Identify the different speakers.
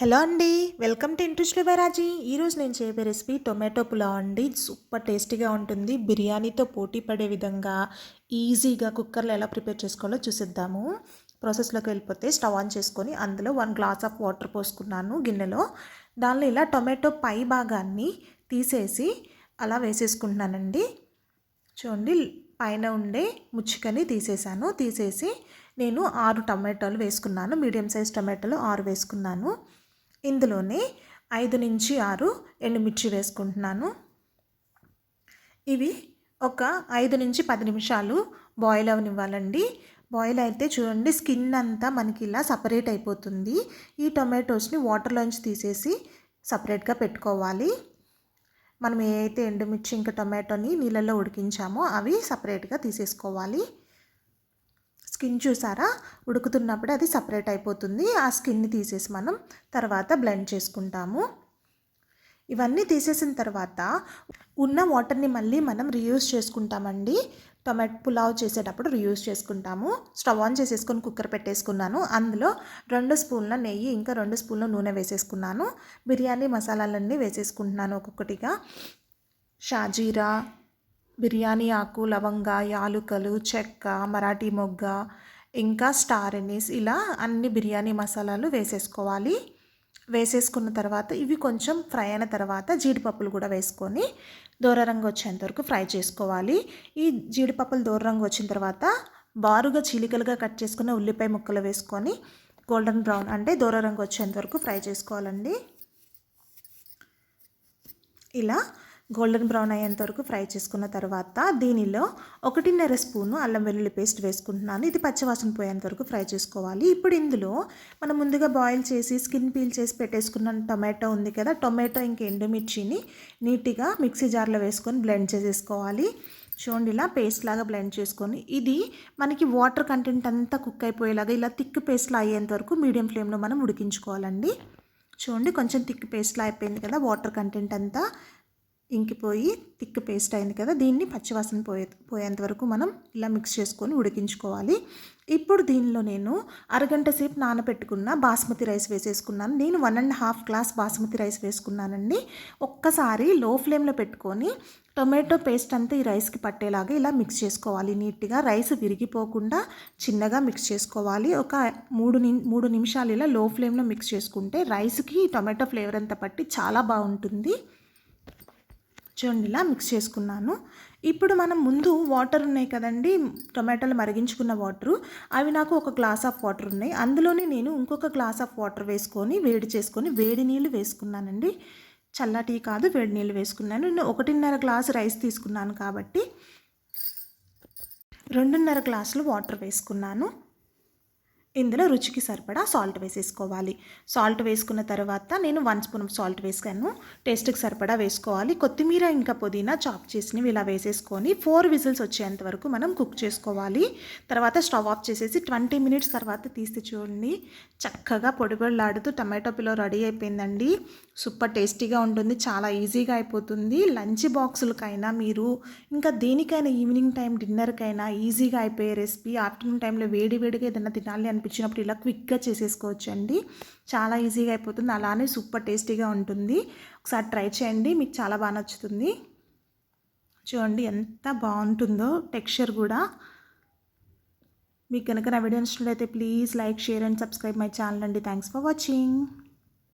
Speaker 1: Hello అండి welcome to interest బైరాజీ ఈరోజు నేను చేయబోయే రెసిపీ టొమాటో పులావ్ అండి. సూపర్ టేస్టీగా ఉంటుంది. బిర్యానీతో పోటీ పడే విధంగా ఈజీగా కుక్కర్లో ఎలా ప్రిపేర్ చేసుకోవాలో చూసిద్దాము. ప్రాసెస్లోకి వెళ్ళిపోతే స్టవ్ ఆన్ చేసుకొని అందులో వన్ గ్లాస్ ఆఫ్ వాటర్ పోసుకున్నాను గిన్నెలో. దానిలో ఇలా టొమాటో పై భాగాన్ని తీసేసి అలా వేసేసుకుంటున్నానండి. చూడండి పైన ఉండే ముచ్చికని తీసేసాను. తీసేసి నేను ఆరు టమాటాలు వేసుకున్నాను. మీడియం సైజ్ టమాటాలు ఆరు వేసుకున్నాను. ఇందులోనే ఐదు నుంచి ఆరు ఎండుమిర్చి వేసుకుంటున్నాను. ఇవి ఒక ఐదు నుంచి పది నిమిషాలు బాయిల్ అవనివ్వాలండి. బాయిల్ అయితే చూడండి స్కిన్ అంతా మనకి ఇలా సపరేట్ అయిపోతుంది. ఈ టొమాటోస్ని వాటర్లోంచి తీసేసి సపరేట్గా పెట్టుకోవాలి. మనం ఏ అయితే ఎండుమిర్చి ఇంకా టొమాటోని నీళ్ళల్లో ఉడికించామో అవి సపరేట్గా తీసేసుకోవాలి. స్కిన్ చూసారా? ఉడుకుతున్నప్పుడు అది సపరేట్ అయిపోతుంది. ఆ స్కిన్ని తీసేసి మనం తర్వాత బ్లెండ్ చేసుకుంటాము. ఇవన్నీ తీసేసిన తర్వాత ఉన్న వాటర్ని మళ్ళీ మనం రీయూజ్ చేసుకుంటామండి. టొమాటో పులావ్ చేసేటప్పుడు రీయూజ్ చేసుకుంటాము. స్టవ్ ఆన్ చేసేసుకొని కుక్కర్ పెట్టేసుకున్నాను. అందులో రెండు స్పూన్ల నెయ్యి ఇంకా రెండు స్పూన్ల నూనె వేసేసుకున్నాను. బిర్యానీ మసాలాలన్నీ వేసేసుకుంటున్నాను ఒక్కొక్కటిగా. షాజీరా బిర్యానీ ఆకు లవంగ యాలుకలు చెక్క మరాఠీ మొగ్గ ఇంకా స్టార్ ఎనీస్ ఇలా అన్ని బిర్యానీ మసాలాలు వేసేసుకోవాలి. వేసేసుకున్న తర్వాత ఇవి కొంచెం ఫ్రై అయిన తర్వాత జీడిపప్పులు కూడా వేసుకొని దూర రంగు వచ్చేంత వరకు ఫ్రై చేసుకోవాలి. ఈ జీడిపప్పులు దూర రంగు వచ్చిన తర్వాత బారుగా చీలికలుగా కట్ చేసుకున్న ఉల్లిపాయ ముక్కలు వేసుకొని గోల్డెన్ బ్రౌన్ అంటే దూర రంగు వచ్చేంత వరకు ఫ్రై చేసుకోవాలండి. ఇలా గోల్డెన్ బ్రౌన్ అయ్యేంత వరకు ఫ్రై చేసుకున్న తర్వాత దీనిలో ఒకటిన్నర స్పూను అల్లం వెల్లుల్లి పేస్ట్ వేసుకుంటున్నాను. ఇది పచ్చివాసన పోయేంత వరకు ఫ్రై చేసుకోవాలి. ఇప్పుడు ఇందులో మనం ముందుగా బాయిల్ చేసి స్కిన్ పీల్ చేసి పెట్టేసుకున్న టొమాటో ఉంది కదా టొమాటో ఇంక ఎండుమిర్చిని నీట్గా మిక్సీ జార్లో వేసుకొని బ్లెండ్ చేసేసుకోవాలి. చూడండి ఇలా పేస్ట్ లాగా బ్లెండ్ చేసుకొని ఇది మనకి వాటర్ కంటెంట్ అంతా కుక్ అయిపోయేలాగా ఇలా థిక్ పేస్ట్లా అయ్యేంత వరకు మీడియం ఫ్లేమ్లో మనం ఉడికించుకోవాలండి. చూడండి కొంచెం థిక్ పేస్ట్లా అయిపోయింది కదా వాటర్ కంటెంట్ అంతా. ఇంకిపోయి థిక్ పేస్ట్ అయింది కదా దీన్ని పచ్చివాసన పోయే పోయేంత వరకు మనం ఇలా మిక్స్ చేసుకొని ఉడికించుకోవాలి. ఇప్పుడు దీనిలో నేను అరగంట సేపు నానబెట్టుకున్న బాస్మతి రైస్ వేసేసుకున్నాను. నేను one and half glass basmati rice వేసుకున్నానండి. ఒక్కసారి లో ఫ్లేమ్లో పెట్టుకొని టొమాటో పేస్ట్ అంతా ఈ రైస్కి పట్టేలాగా ఇలా మిక్స్ చేసుకోవాలి నీట్గా. రైస్ విరిగిపోకుండా చిన్నగా మిక్స్ చేసుకోవాలి. ఒక మూడు ని మూడు నిమిషాలు ఇలా లో ఫ్లేమ్లో మిక్స్ చేసుకుంటే రైస్కి టొమాటో ఫ్లేవర్ అంతా పట్టి చాలా బాగుంటుంది. చూడండి ఇలా మిక్స్ చేసుకున్నాను. ఇప్పుడు మనం ముందు వాటర్ ఉన్నాయి కదండి టొమాటోలు మరిగించుకున్న వాటరు అవి నాకు ఒక గ్లాస్ ఆఫ్ వాటర్ ఉన్నాయి. అందులోనే నేను ఇంకొక గ్లాస్ ఆఫ్ వాటర్ వేసుకొని వేడి చేసుకొని వేడి నీళ్ళు వేసుకున్నానండి. చల్లటి కాదు వేడి నీళ్ళు వేసుకున్నాను. నేను ఒకటిన్నర గ్లాస్ రైస్ తీసుకున్నాను కాబట్టి రెండున్నర గ్లాసులు వాటర్ వేసుకున్నాను. ఇందులో రుచికి సరిపడా సాల్ట్ వేసేసుకోవాలి. సాల్ట్ వేసుకున్న తర్వాత నేను వన్ స్పూన్ సాల్ట్ వేసాను టేస్ట్కి సరిపడా వేసుకోవాలి. కొత్తిమీర ఇంకా పుదీనా చాప్ చేసినవి ఇలా వేసేసుకొని ఫోర్ విజిల్స్ వచ్చేంత వరకు మనం కుక్ చేసుకోవాలి. తర్వాత స్టవ్ ఆఫ్ చేసేసి ట్వంటీ మినిట్స్ తర్వాత తీసి చూడండి. చక్కగా పొడి టమాటో పిలో రెడీ అయిపోయిందండి. సూపర్ టేస్టీగా ఉంటుంది. చాలా ఈజీగా అయిపోతుంది. లంచ్ బాక్సులకైనా మీరు ఇంకా దేనికైనా ఈవినింగ్ టైం డిన్నర్కైనా ఈజీగా అయిపోయే రెసిపీ ఆఫ్టర్నూన్ టైంలో వేడి వేడిగా ఏదైనా తినాలి అనిపించినప్పుడు ఇలా క్విక్గా చేసేసుకోవచ్చు అండి చాలా ఈజీగా అయిపోతుంది. అలానే సూపర్ టేస్టీగా ఉంటుంది. ఒకసారి ట్రై చేయండి. మీకు చాలా బాగా నచ్చుతుంది. చూడండి ఎంత బాగుంటుందో టెక్స్చర్ కూడా. మీకు కనుక నా వీడియో నచ్చినట్లయితే please like share and subscribe my channel అండి. Thanks for watching.